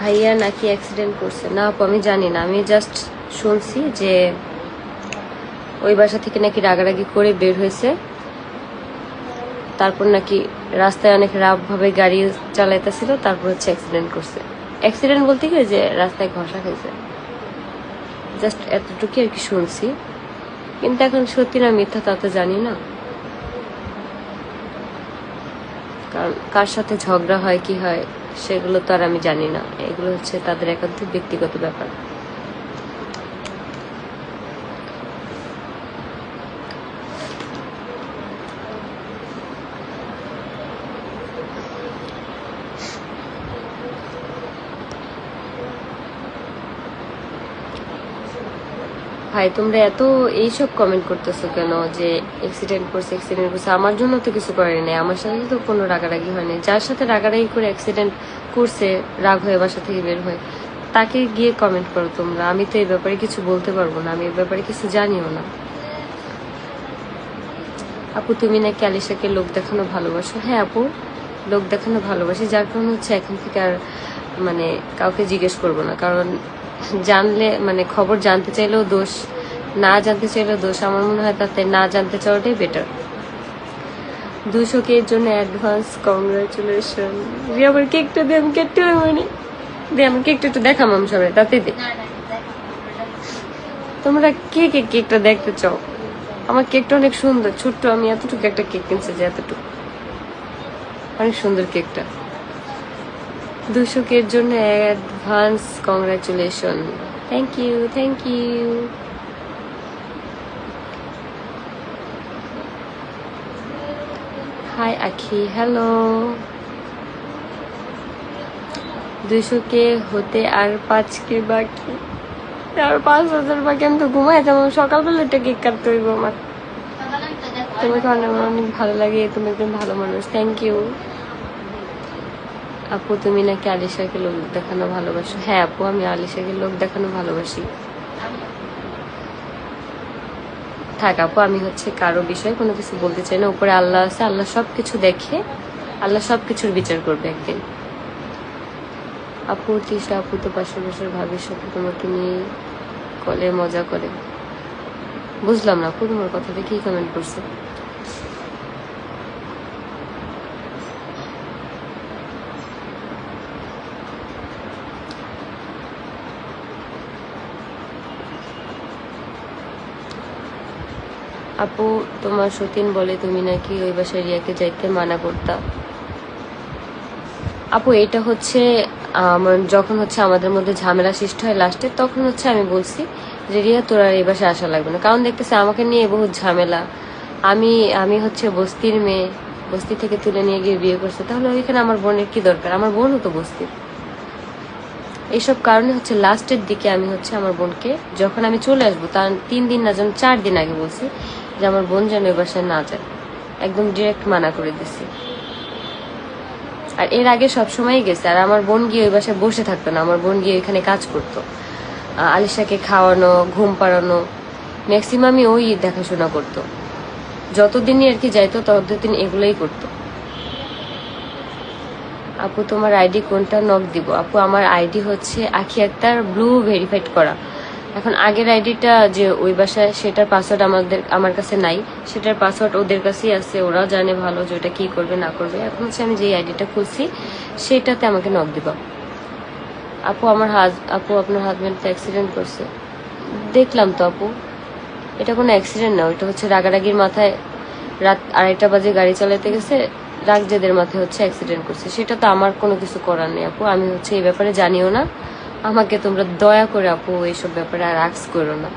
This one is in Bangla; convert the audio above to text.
ভাইয়া নাকি অ্যাক্সিডেন্ট করছে? না আপু, আমি জানি না। আমি জাস্ট শুনছি যে ওই বাসা থেকে নাকি রাগারাগি করে বের হয়েছে। তারপর নাকি রাস্তায় অনেক রাফ ভাবে গাড়ি চালাইতেছিল, তারপর হচ্ছে অ্যাক্সিডেন্ট করছে। অ্যাক্সিডেন্ট বলতে কি যে রাস্তায় ঘষা খাইছে? জাস্ট এতটুকু আর কি শুনছি। কিন্তু এখন সত্যি না মিথ্যা তা তো জানি না। কার সাথে ঝগড়া হয়, কি হয়? সেগুলো তো আর আমি জানি না। এগুলো হচ্ছে তাদের একান্ত ব্যক্তিগত ব্যাপার। ভাই, তোমরা এত এইসব কমেন্ট করতেছো কেন যে অ্যাক্সিডেন্ট করছে অ্যাক্সিডেন্ট করছে? আমার জন্য তো কিছু করেনি আমার সাথে তো কোনো রাগারাগি হয়নি যার সাথে রাগারাগি করে অ্যাক্সিডেন্ট করছে, রাগ হয়ে বাসা থেকে বের হয়ে, তাকে গিয়ে কমেন্ট করো তোমরা। আমি তো এই ব্যাপারে কিছু বলতে পারব না। আমি এই ব্যাপারে কিছু জানিও না। আপু, তুমি নাকি আলিশাকে লোক দেখানো ভালোবাসো? হ্যাঁ আপু, লোক দেখানো ভালোবাসি। যার কারণে হচ্ছে এখন থেকে আর মানে কাউকে জিজ্ঞেস করব না। কারণ জানলে মানে খবর জানতে চাইলেও দোষ, না জানতে চাইলেও দোষ। আমার মনে হয় তাতে না জানতে চাওয়াটাই বেটার দুশো কে জন্য অ্যাডভান্স কংগ্রাচুলেশন আমার কেকটা দিয়ে আমি কেটে মানে দিয়ে আমার কেকটা একটু দেখাম আমি সবাই, তাতে দে। তোমরা কে কে কেকটা দেখতে চাও? আমার কেকটা অনেক সুন্দর, ছোট্ট, আমি এতটুকু একটা কেক কিনছি যে এতটুকু। অনেক সুন্দর কেকটা। দুশো কের জন্য advance congratulation thank you thank you hi Akhi hello দুশো কে হতে আর পাঁচ কে বাকি? আর পাঁচ হাজার বাকি, আমি তো ঘুমাই যেমন সকালবেলা একটা কেক কাটতে হইব আমার। তোমাকে অনেক অনেক ভালো লাগে, তুমি একদম ভালো মানুষ থ্যাংক ইউ আপু, তুমি নাকি আলিশাকে লোক দেখানো ভালোবাসো? হ্যাঁ আপু, আমি আলিশাকে লোক দেখানো ভালোবাসি। থাক আপু, আমি হচ্ছে কারও বিষয়ে কোনো কিছু বলতে চাই না। উপরে আল্লাহ আছে, আল্লাহ সব কিছু দেখে, আল্লাহ সব কিছুর বিচার করবে একদিন। আপু তিশা আপু তো পাশে বসে ভাবির সাথে তোমাকে নিয়ে কলে মজা করে। বুঝলাম না আপু, তোমার কথাটা কি কমেন্ট করছে? আপু, তোমার সতীন বলে তুমি নাকি ওই বাসায় রিয়াকে যাইতে মানা করতা। আপু, এটা হচ্ছে আমার যখন হচ্ছে আমাদের মধ্যে ঝামেলা সৃষ্টি হয় লাস্টে, তখন হচ্ছে আমি বলছি যে, রিয়া, তোর এই বাসায় আসা লাগবে না। কারণ দেখতেছে আমাকে নিয়ে বহুত ঝামেলা। আমি আমি হচ্ছে বস্তির মেয়ে, বস্তি থেকে তুলে নিয়ে গিয়ে বিয়ে করছে। তাহলে ওইখানে আমার বোনের কি দরকার? আমার বোনও তো বস্তির। এইসব কারণে হচ্ছে লাস্টের দিকে আমি হচ্ছে আমার বোনকে, যখন আমি চলে আসব, তার তিন দিন না যেন চার দিন আগে বলছি যে আমার বোন যেন ওই বাসায় না যায়। একদম ডিরেক্ট মানা করে দিছি। আর এর আগে সব সময় গেছে। আর আমার বোন গিয়ে ওই বাসায় বসে থাকতো না। আমার বোন গিয়ে ওইখানে কাজ করতো। আলিশাকে খাওয়ানো, ঘুম পাড়ানো। ম্যাক্সিমামই ওই দেখাশোনা করতো। যতদিনই আর কি যাইতো, ততদিন এগুলোই করতো। আপু, তোমার আইডি কোনটা? নক দিব। আপু, আমার আইডি হচ্ছে আখি একটার ব্লু ভেরিফাইড করা। এখন আগের আইডিটা যে ওই বাসায় সেটার পাসওয়ার্ড আমাদের, আমার কাছে নাই। সেটার পাসওয়ার্ড ওদের কাছেই আছে ওরা জানে ভালো যে ওটা কি করবে, না করবে। এখন হচ্ছে আমি যে আইডিটা খুলছি, সেটাতে আমাকে নক দিব। আপু, আমার হাজ আপু, আপনার হাজব্যান্ড তো অ্যাক্সিডেন্ট করছে। দেখলাম তো আপু, এটা কোনো অ্যাক্সিডেন্ট না, ওইটা হচ্ছে রাগারাগির মাথায় রাত আড়াইটা বাজে গাড়ি চালাতে গেছে রাগ জেদের মাথায় হচ্ছে অ্যাক্সিডেন্ট করছে। সেটা তো আমার কোনো কিছু করার নেই আপু, আমি হচ্ছে এই ব্যাপারে জানিও না। আমাকে তোমরা দয়া করে আপু এইসব ব্যাপারে আর আক্স করো না।